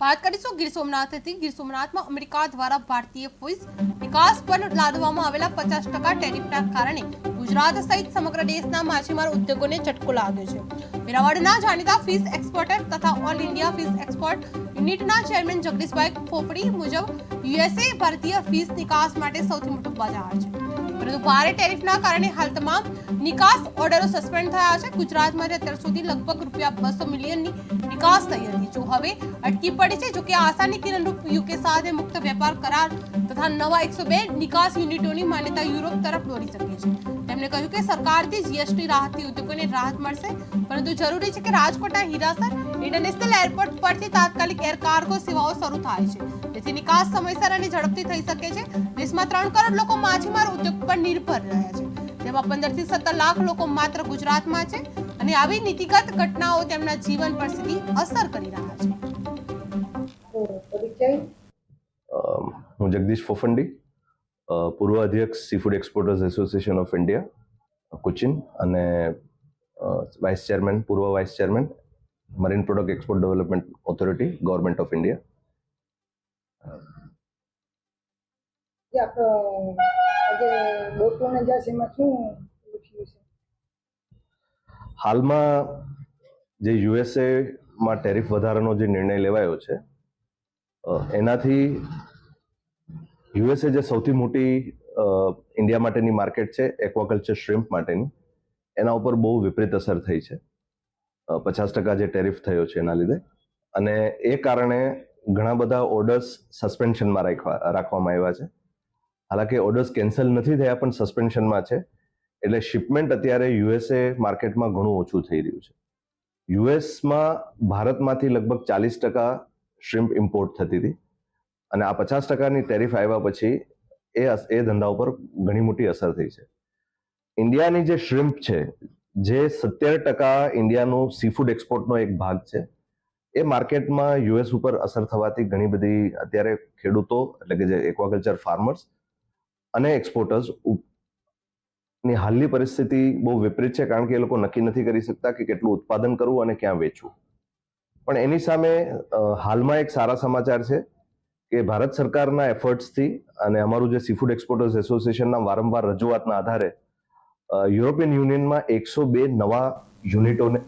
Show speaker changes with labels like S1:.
S1: વાત કરીશું ગીર સોમનાથથી. ગીર સોમનાથમાં અમેરિકા દ્વારા ભારતીય ફિશ નિકાસ પર લાદવામાં આવેલા પચાસ ટકા ટેરિફના કારણે ગુજરાત સહિત સમગ્ર દેશના માછીમાર ઉદ્યોગોને ચટકો લાગ્યો છે. વેરાવળના જાણીતા ફિશ એક્સપોર્ટર તથા ઓલ ઇન્ડિયા ફિશ એક્સપોર્ટ યુનિટના ચેરમેન જગદીશભાઈ ફોફડી મુજબ યુએસએ ભારતીય ફિશ નિકાસ માટે સૌથી મોટું બજાર છે. પરંતુ ભારે ટેરિફના કારણે હાલ તમામ નિકાસ ઓર્ડરો સસ્પેન્ડ થયા છે. ગુજરાતમાં અત્યાર સુધી લગભગ રૂપિયા બસો મિલિયનની નિકાસ થઈ હતી. જો હવે અટકી પડી છે, જો કે આશાની કિરણરૂપ યુકે સાથે મુક્ત વેપાર કરાર તથા નવા એકસો બે નિકાસ યુનિટોની માન્યતા યુરોપ તરફ દોરી શકે છે. તેમણે કહ્યું કે સરકારથી જીએસટી રાહતથી ઉદ્યોગોને રાહત મળશે? પરંતુ જરૂરી છે કે રાજકોટના હીરાસર ઇન્ટરનેશનલ એરપોર્ટ પરથી તાત્કાલિક એર કાર્ગો સેવાઓ શરૂ થાય છે. જેથી નિકાસ સમયસર અને ઝડપથી થઈ શકે છે. દેશમાં ત્રણ કરોડ લોકો માછીમાર ઉદ્યોગ પર નિર્ભર રહ્યા છે. જેમાં પંદરથી સત્તર લાખ લોકો માત્ર ગુજરાતમાં છે અને આવી નીતિગત ઘટનાઓ તેમના જીવન પર સીધી અસર કરી રહ્યા છે.
S2: હું જગદીશ ફોફંડી. પૂર્વ અધ્યક્ષ seafood exporters association of India Cochin અને વાઇસ ચેરમેન પૂર્વ vice chairman marine product export development authority government of India હાલમાં જે યુએસએ માં ટેરિફ વધારાનો જે નિર્ણય લેવાયો છે એનાથી યુએસએ જે સૌથી મોટી ઇન્ડિયા માટેની માર્કેટ છે, એક્વાકલ્ચર શ્રિમ્પ માટેની, એના ઉપર બહુ વિપરીત અસર થઈ છે. પચાસ ટકા જે ટેરિફ થયો છે એના લીધે. અને એ કારણે ઘણા બધા ઓર્ડર્સ સસ્પેન્શનમાં રાખવા, રાખવામાં આવ્યા છે. હાલાકી ઓર્ડર્સ કેન્સલ નથી થયા, પણ સસ્પેન્શનમાં છે. એટલે શિપમેન્ટ અત્યારે યુએસએ માર્કેટમાં ઘણું ઓછું થઈ રહ્યું છે. યુએસમાં ભારતમાંથી લગભગ ચાલીસ ટકા શ્રિમ્પ ઇમ્પોર્ટ થતી હતી. અને આ પચાસ ટકાની ટેરિફ આવ્યા પછી એ એ ધંધા ઉપર ઘણી મોટી અસર થઈ છે. ઇન્ડિયાની જે શ્રિમ્પ છે, જે સત્તેર ટકા ઇન્ડિયાનું સીફૂડ એક્સપોર્ટનો એક ભાગ છે, એ માર્કેટમાં યુએસ ઉપર અસર થવાથી ઘણી બધી અત્યારે ખેડૂતો, એટલે કે જે એક્વાકલ્ચર ફાર્મર્સ અને એક્સપોર્ટર્સની હાલની પરિસ્થિતિ બહુ વિપરીત છે, કારણ કે એ લોકો નક્કી નથી કરી શકતા કે કેટલું ઉત્પાદન કરવું અને ક્યાં વેચવું. પણ એની સામે હાલમાં એક સારા સમાચાર છે કે ભારત સરકારના એફર્ટ્સથી અને અમારું જે સીફૂડ એક્સપોર્ટર્સ એસોસિએશનના વારંવાર રજૂઆતના આધારે યુરોપિયન યુનિયનમાં એકસો બે નવા યુનિટોને